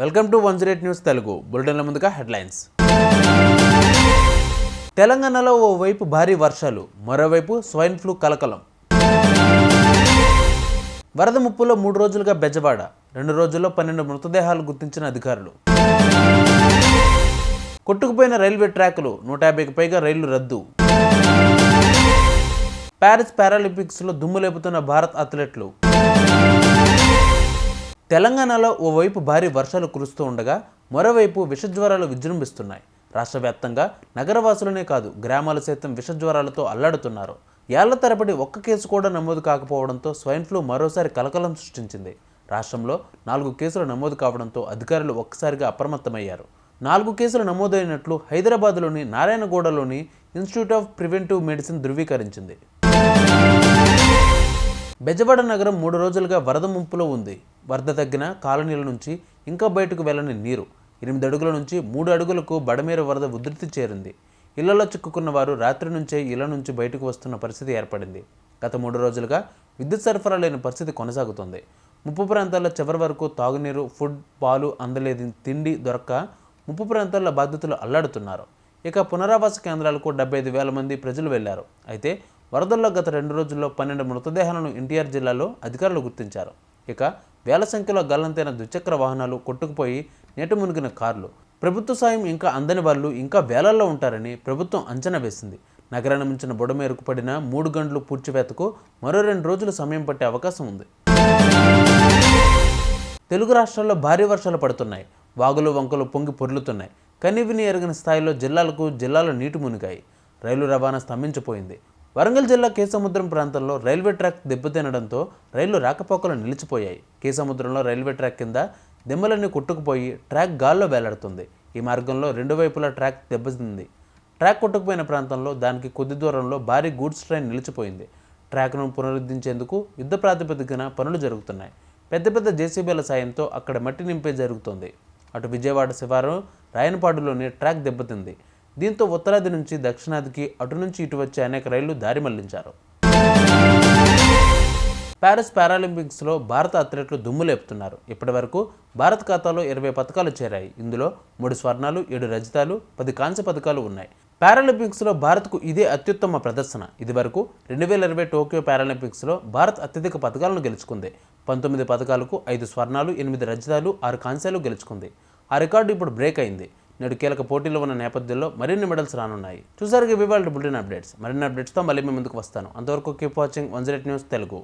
Welcome to one zero news Telugu. బులెటిన్ల ముందుగా headlines. తెలంగాణలో ఓవైపు భారీ వర్షాలు మరోవైపు స్వైన్ ఫ్లూ కలకలం. వరద ముప్పులో మూడు రోజులుగా బెజవాడ రెండు రోజుల్లో పన్నెండు మృతదేహాలు గుర్తించిన అధికారులు. కొట్టుకుపోయిన రైల్వే ట్రాకులు నూట యాభైకి పైగా రైళ్ళు రద్దు. ప్యారిస్ పారాలింపిక్స్లో దుమ్ము లేపుతున్న భారత్ అథ్లెట్లు. తెలంగాణలో ఓవైపు భారీ వర్షాలు కురుస్తూ ఉండగా మరోవైపు విషజ్వరాలు విజృంభిస్తున్నాయి. రాష్ట్ర వ్యాప్తంగా నగరవాసులనే కాదు గ్రామాలు సైతం విషజ్వరాలతో అల్లాడుతున్నారు. ఏళ్ళ తరబడి ఒక్క కేసు కూడా నమోదు కాకపోవడంతో స్వైన్ ఫ్లూ మరోసారి కలకలం సృష్టించింది. రాష్ట్రంలో నాలుగు కేసులు నమోదు కావడంతో అధికారులు ఒక్కసారిగా అప్రమత్తమయ్యారు. నాలుగు కేసులు నమోదైనట్లు హైదరాబాద్లోని నారాయణగూడలోని ఇన్స్టిట్యూట్ ఆఫ్ ప్రివెంటివ్ మెడిసిన్ ధృవీకరించింది. బెజవాడ నగరం మూడు రోజులుగా వరద ముంపులో ఉంది. వరద తగ్గిన కాలనీల నుంచి ఇంకా బయటకు వెళ్ళని నీరు ఎనిమిది అడుగుల నుంచి మూడు అడుగులకు బడమేర వరద ఉధృతి చేరింది. ఇళ్ళలో చిక్కుకున్న వారు రాత్రి నుంచే ఇళ్ళ నుంచి బయటకు వస్తున్న పరిస్థితి ఏర్పడింది. గత మూడు రోజులుగా విద్యుత్ సరఫరా లేని పరిస్థితి కొనసాగుతోంది. ముప్పు ప్రాంతాల్లో చివరి వరకు తాగునీరు ఫుడ్ పాలు అందలేని తిండి దొరక్క ముప్పు ప్రాంతాల్లో బాధితులు అల్లాడుతున్నారు. ఇక పునరావాస కేంద్రాలకు డెబ్బై ఐదు వేల మంది ప్రజలు వెళ్ళారు. అయితే వరదల్లో గత రెండు రోజుల్లో పన్నెండు మృతదేహాలను ఎన్టీఆర్ జిల్లాలో అధికారులు గుర్తించారు. ఇక వేల సంఖ్యలో గల్లంతైన ద్విచక్ర వాహనాలు కొట్టుకుపోయి నీట మునిగిన కార్లు. ప్రభుత్వ సాయం ఇంకా అందని వాళ్ళు ఇంకా వేలల్లో ఉంటారని ప్రభుత్వం అంచనా వేసింది. నగరాన్ని మించిన బుడమేరకు పడిన మూడు గంటలు పూడ్చివేతకు మరో రెండు రోజులు సమయం పట్టే అవకాశం ఉంది. తెలుగు రాష్ట్రాల్లో భారీ వర్షాలు పడుతున్నాయి. వాగులు వంకలు పొంగి పొర్లుతున్నాయి. కనివిని ఎరగని స్థాయిలో జిల్లాలకు జిల్లాలో నీటి మునిగాయి. రైలు రవాణా స్తంభించిపోయింది. వరంగల్ జిల్లా కేసముద్రం ప్రాంతంలో రైల్వే ట్రాక్ దెబ్బతినడంతో రైళ్ళు రాకపోకలు నిలిచిపోయాయి. కేసముద్రంలో రైల్వే ట్రాక్ కింద దెమ్మలన్నీ కొట్టుకుపోయి ట్రాక్ గాల్లో వేలాడుతుంది. ఈ మార్గంలో రెండు వైపులా ట్రాక్ దెబ్బతింది. ట్రాక్ కొట్టుకుపోయిన ప్రాంతంలో దానికి కొద్ది దూరంలో భారీ గూడ్స్ ట్రైన్ నిలిచిపోయింది. ట్రాక్ను పునరుద్ధరించేందుకు యుద్ధ ప్రాతిపదికన పనులు జరుగుతున్నాయి. పెద్ద పెద్ద జేసీబీల సాయంతో అక్కడ మట్టి నింపే జరుగుతోంది. అటు విజయవాడ శివారు రాయనపాడులోని ట్రాక్ దెబ్బతింది. దీంతో ఉత్తరాది నుంచి దక్షిణాదికి అటు నుంచి ఇటు వచ్చే అనేక రైళ్ళు దారి మళ్ళించారు. ప్యారిస్ పారాలింపిక్స్లో భారత అథ్లెట్లు దుమ్ము లేపుతున్నారు. ఇప్పటి వరకు భారత్ ఖాతాలో ఇరవై పథకాలు చేరాయి. ఇందులో మూడు స్వర్ణాలు ఏడు రజతాలు పది కాంస్య పథకాలు ఉన్నాయి. పారాలింపిక్స్లో భారత్కు ఇదే అత్యుత్తమ ప్రదర్శన. ఇదివరకు రెండు వేల ఇరవై టోక్యో పారాలింపిక్స్లో భారత్ అత్యధిక పథకాలను గెలుచుకుంది. పంతొమ్మిది పథకాలకు ఐదు స్వర్ణాలు ఎనిమిది రజతాలు ఆరు కాంస్యాలు గెలుచుకుంది. ఆ రికార్డు ఇప్పుడు బ్రేక్ అయింది. నేడు కీలక పోటీలో ఉన్న నేపథ్యంలో మరిన్ని మెడల్స్ రానున్నాయి. చూసారుగా ఇవాళ బులెటిన్ అప్డేట్స్. మరిన్ని అప్డేట్స్తో మళ్ళీ మీ ముందుకు వస్తాను. అంతవరకు keep watching one news Telugu.